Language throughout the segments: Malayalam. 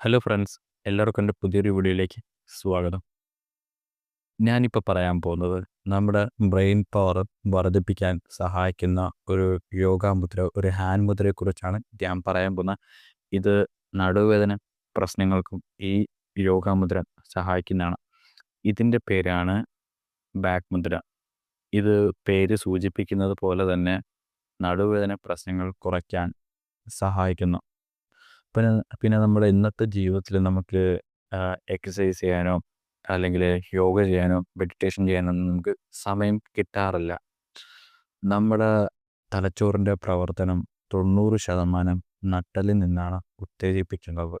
ഹലോ ഫ്രണ്ട്സ് എല്ലാവർക്കും എന്റെ പുതിയൊരു വീഡിയോയിലേക്ക് സ്വാഗതം. ഞാനിപ്പോൾ പറയാൻ പോകുന്നത് നമ്മുടെ ബ്രെയിൻ പവർ വർദ്ധിപ്പിക്കാൻ സഹായിക്കുന്ന ഒരു യോഗ മുദ്ര ഒരു ഹാൻഡ് മുദ്രയെക്കുറിച്ചാണ് ഞാൻ പറയാൻ പോകുന്നത്. ഇത് നടുവേദന പ്രശ്നങ്ങൾക്കും ഈ യോഗ മുദ്ര സഹായിക്കുന്നതാണ്. ഇതിന്റെ പേരാണ് ബാക്ക് മുദ്ര. ഇത് പേര് സൂചിപ്പിക്കുന്നത് പോലെ തന്നെ നടുവേദന പ്രശ്നങ്ങൾ കുറയ്ക്കാൻ സഹായിക്കുന്നു. പിന്നെ പിന്നെ നമ്മുടെ ഇന്നത്തെ ജീവിതത്തിൽ നമുക്ക് എക്സസൈസ് ചെയ്യാനോ അല്ലെങ്കിൽ യോഗ ചെയ്യാനോ മെഡിറ്റേഷൻ ചെയ്യാനോ നമുക്ക് സമയം കിട്ടാറില്ല. നമ്മുടെ തലച്ചോറിന്റെ പ്രവർത്തനം തൊണ്ണൂറ് ശതമാനം നട്ടലിൽ നിന്നാണ് ഉത്തേജിപ്പിക്കുന്നത്.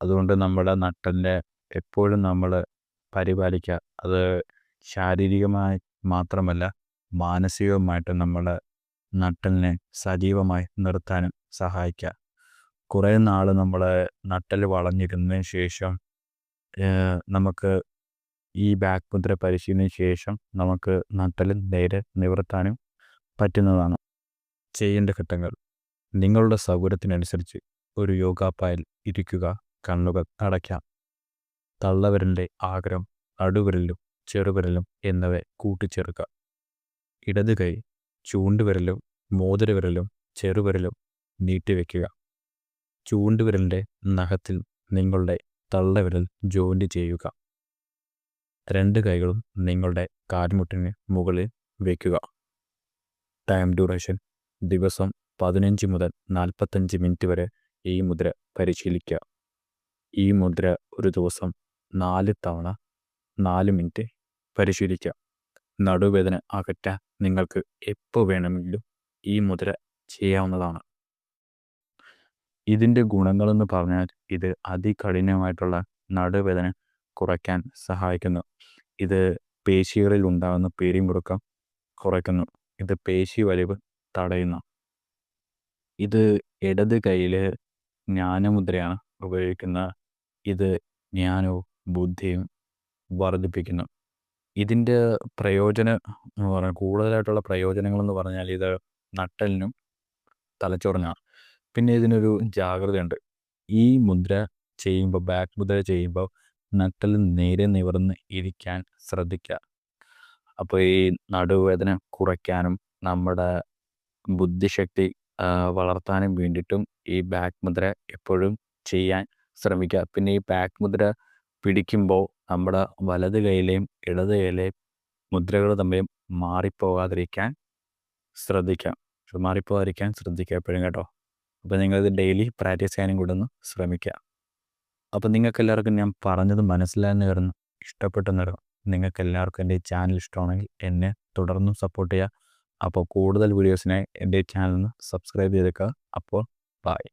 അതുകൊണ്ട് നമ്മുടെ നട്ടലിനെ എപ്പോഴും നമ്മൾ പരിപാലിക്കുക. അത് ശാരീരികമായി മാത്രമല്ല മാനസികവുമായിട്ട് നമ്മുടെ നട്ടലിനെ സജീവമായി നിർത്താനും സഹായിക്കുക. കുറേ നാൾ നമ്മൾ നട്ടൽ വളഞ്ഞിരുന്നതിന് ശേഷം നമുക്ക് ഈ ബാക്ക് മുദ്ര പരിശീലനത്തിന് ശേഷം നമുക്ക് നട്ടൽ നേരെ നിവർത്താനും പറ്റുന്നതാണ്. ചെയ്യേണ്ട ഘട്ടങ്ങൾ. നിങ്ങളുടെ സൗകര്യത്തിനനുസരിച്ച് ഒരു യോഗാപ്പായിൽ ഇരിക്കുക കണ്ണുകൾ അടയ്ക്കാം തള്ളവിരലിന്റെ ആഗ്രഹം നടുവിരലും ചെറുവിരലും എന്നിവ കൂട്ടിച്ചേർക്കുക. ഇടത് കൈ ചൂണ്ടുവിരലും മോതിരവിരലും ചെറുവിരലും നീട്ടിവെക്കുക. ചൂണ്ടുവിരലിന്റെ നഖത്തിൽ നിങ്ങളുടെ തള്ളവിരൽ ജോയിന്റ് ചെയ്യുക. രണ്ട് കൈകളും നിങ്ങളുടെ കാൽമുട്ടിന് മുകളിൽ വയ്ക്കുക. ടൈം ഡ്യൂറേഷൻ ദിവസം പതിനഞ്ച് മുതൽ നാൽപ്പത്തഞ്ച് മിനിറ്റ് വരെ ഈ മുദ്ര പരിശീലിക്കുക. ഈ മുദ്ര ഒരു ദിവസം നാല് തവണ നാല് മിനിറ്റ് പരിശീലിക്കുക. നടുവേദന അകറ്റാൻ നിങ്ങൾക്ക് എപ്പോൾ വേണമെങ്കിലും ഈ മുദ്ര ചെയ്യാവുന്നതാണ്. ഇതിന്റെ ഗുണങ്ങളെന്ന് പറഞ്ഞാൽ ഇത് അതികഠിനമായിട്ടുള്ള നടുവേദന കുറയ്ക്കാൻ സഹായിക്കുന്നു. ഇത് പേശികളിൽ ഉണ്ടാകുന്ന പേരിമുറുക്കം കുറയ്ക്കുന്നു. ഇത് പേശി വലിവ് തടയുന്നു. ഇത് ഇടത് കൈയിൽ ജ്ഞാനമുദ്രയാണ് ഉപയോഗിക്കുന്ന ഇത് ജ്ഞാനവും ബുദ്ധിയും വർദ്ധിപ്പിക്കുന്നു. ഇതിന്റെ പ്രയോജനം എന്ന് പറഞ്ഞാൽ കൂടുതലായിട്ടുള്ള പ്രയോജനങ്ങളെന്ന് പറഞ്ഞാൽ ഇത് നട്ടലിനും തലച്ചോറിനാണ് പിന്നെ ഇതിനൊരു ജാഗ്രതയുണ്ട്. ഈ മുദ്ര ചെയ്യുമ്പോൾ ബാക്ക് മുദ്ര ചെയ്യുമ്പോൾ നട്ടൽ നേരെ നിവർന്ന് ഇരിക്കാൻ ശ്രദ്ധിക്കുക. അപ്പോൾ ഈ നടുവേദന കുറയ്ക്കാനും നമ്മുടെ ബുദ്ധിശക്തി വളർത്താനും വേണ്ടിയിട്ടും ഈ ബാക്ക് മുദ്ര എപ്പോഴും ചെയ്യാൻ ശ്രമിക്കുക. പിന്നെ ഈ ബാക്ക് മുദ്ര പിടിക്കുമ്പോൾ നമ്മുടെ വലത് കൈയിലെയും ഇടത് കൈയിലെയും മുദ്രകൾ തമ്മിൽ മാറിപ്പോകാതിരിക്കാൻ ശ്രദ്ധിക്കാം മാറിപ്പോകാതിരിക്കാൻ ശ്രദ്ധിക്കുക എപ്പോഴും കേട്ടോ. അപ്പോൾ നിങ്ങളിത് ഡെയിലി പ്രാക്ടീസ് ചെയ്യാനും കൂടെ ഒന്ന് ശ്രമിക്കുക അപ്പോൾ നിങ്ങൾക്ക് എല്ലാവർക്കും ഞാൻ പറഞ്ഞത് മനസ്സിലായെന്ന് വരുന്നു ഇഷ്ടപ്പെട്ടെന്ന് വരും നിങ്ങൾക്ക് എല്ലാവർക്കും എന്റെ ചാനൽ ഇഷ്ടമാണെങ്കിൽ എന്നെ തുടർന്നും സപ്പോർട്ട് ചെയ്യുക. അപ്പോൾ കൂടുതൽ വീഡിയോസിനായി എന്റെ ചാനൽ ഒന്ന് സബ്സ്ക്രൈബ് ചെയ്തേക്കുക. അപ്പോൾ ബായ്